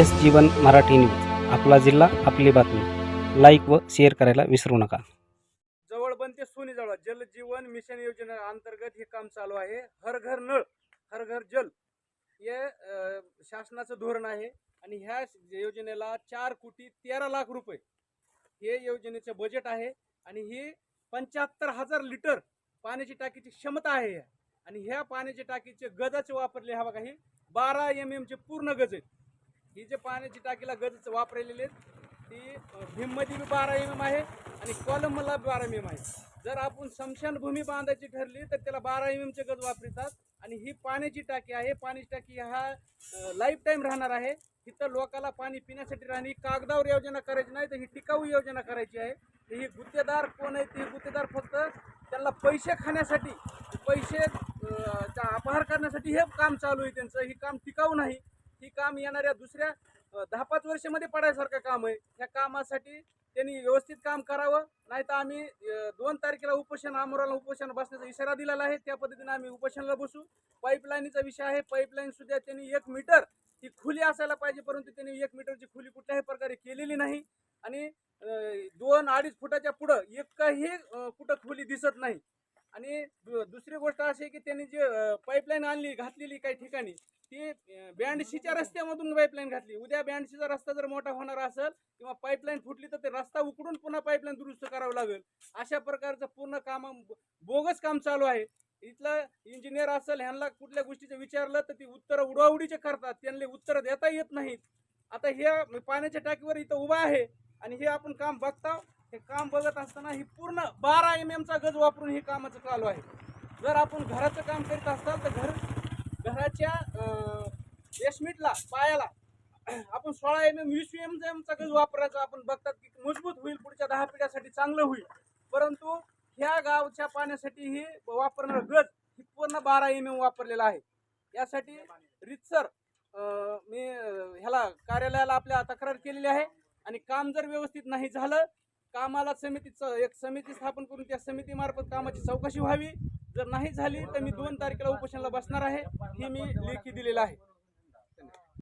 S जीवन Marathi news. आपला जिल्हा आपली बातमी. लाईक व शेअर करायला विसरू नका. जवळ ते सोनी जवळ. जल जीवन मिशन योजना अंतर्गत हे काम चालू आहे. हर घर नळ हर घर जल हे शासनाचं धोरण आहे. आणि ह्या योजनेला चार कोटी तेरा लाख रुपये हे योजनेचं बजेट आहे. आणि ही पंच्याहत्तर हजार लिटर पाण्याची टाकीची क्षमता आहे. आणि ह्या पाण्याच्या टाकीचे गजाचे वापरले हा बघा बारा एम एमचे पूर्ण गज आहेत. ही जे पाण्याची टाकीला गज वापरलेली आहेत ती भीममध्ये बी बारा एम एम आहे आणि कॉलमला बारा एम एम आहे. जर आपण स्मशानभूमी बांधायची ठरली तर त्याला बारा एम एमचे गज वापरतात. आणि ही पाण्याची टाकी आहे. पाण्याची टाकी हा लाईफ टाईम राहणार आहे. इथं लोकाला पाणी पिण्यासाठी राहणे ही कागदावर योजना करायची नाही तर ही टिकाऊ योजना करायची आहे. तर ही गुत्तेदार कोण आहे ते गुत्तेदार फक्त त्यांना पैसे खाण्यासाठी पैसे अपहार करण्यासाठी हे काम चालू आहे त्यांचं. हे काम टिकाऊ नाही. ही काम येणाऱ्या दुसऱ्या दहा पाच वर्षामध्ये पडायसारखं काम आहे. ह्या कामासाठी त्यांनी व्यवस्थित काम करावं. नाही तर आम्ही दोन तारखेला उपोषण आमोराला उपोषण बसण्याचा इशारा दिलेला आहे. त्या पद्धतीने आम्ही उपोषणाला बसू. पाईपलाईनचा विषय आहे. पाईपलाईन सुद्धा त्यांनी एक मीटर ही खुली असायला पाहिजे. परंतु त्यांनी एक मीटरची खुली कुठल्याही प्रकारे केलेली नाही. आणि दोन अडीच फुटाच्या पुढं एकही कुठं खुली दिसत नाही. आणि दु- दुसरी गोष्ट अशी की त्यांनी जे पाईपलाईन आणली घातलेली काही ठिकाणी ती ब्याऐंशीच्या रस्त्यामधून पाईपलाईन घातली. उद्या ब्याऐंशीचा रस्ता जर मोठा होणार असेल किंवा पाईपलाईन फुटली तर ते रस्ता उकडून पुन्हा पाईपलाईन दुरुस्त करावं लागेल. अशा प्रकारचं पूर्ण काम बोगस काम चालू आहे. इथलं इंजिनियर असेल ह्यांना कुठल्या गोष्टीचं विचारलं तर ती उत्तरं उडवाउडीचे करतात. त्यांना उत्तरं देता येत नाहीत. आता हे पाण्याच्या टाकीवर इथं उभा आहे आणि हे आपण काम बघता हे काम बघत असताना ही पूर्ण बारा एम एमचा गज वापरून हे कामाचं चालू आहे. जर आपण घराचं काम करीत असाल तर घर घराच्या एस्मिटला पायाला आपण सोळा एम एम वीस एम एमचा गज वापरायचा आपण बघतात की मजबूत होईल पुढच्या दहा पिढ्यासाठी चांगलं होईल. परंतु ह्या गावच्या पाण्यासाठी ही वापरणार गज ही पूर्ण बारा एम एम वापरलेला आहे. यासाठी रितसर मी ह्याला कार्यालयाला आपल्या तक्रार केलेली आहे. आणि काम जर व्यवस्थित नाही झालं कामाला समितीचं एक समिती स्थापन करून त्या समितीमार्फत कामाची चौकशी व्हावी. जर नाही झाली तर मी दोन तारखेला उपोषणाला बसणार आहे. हे मी लेखी दिलेलं आहे.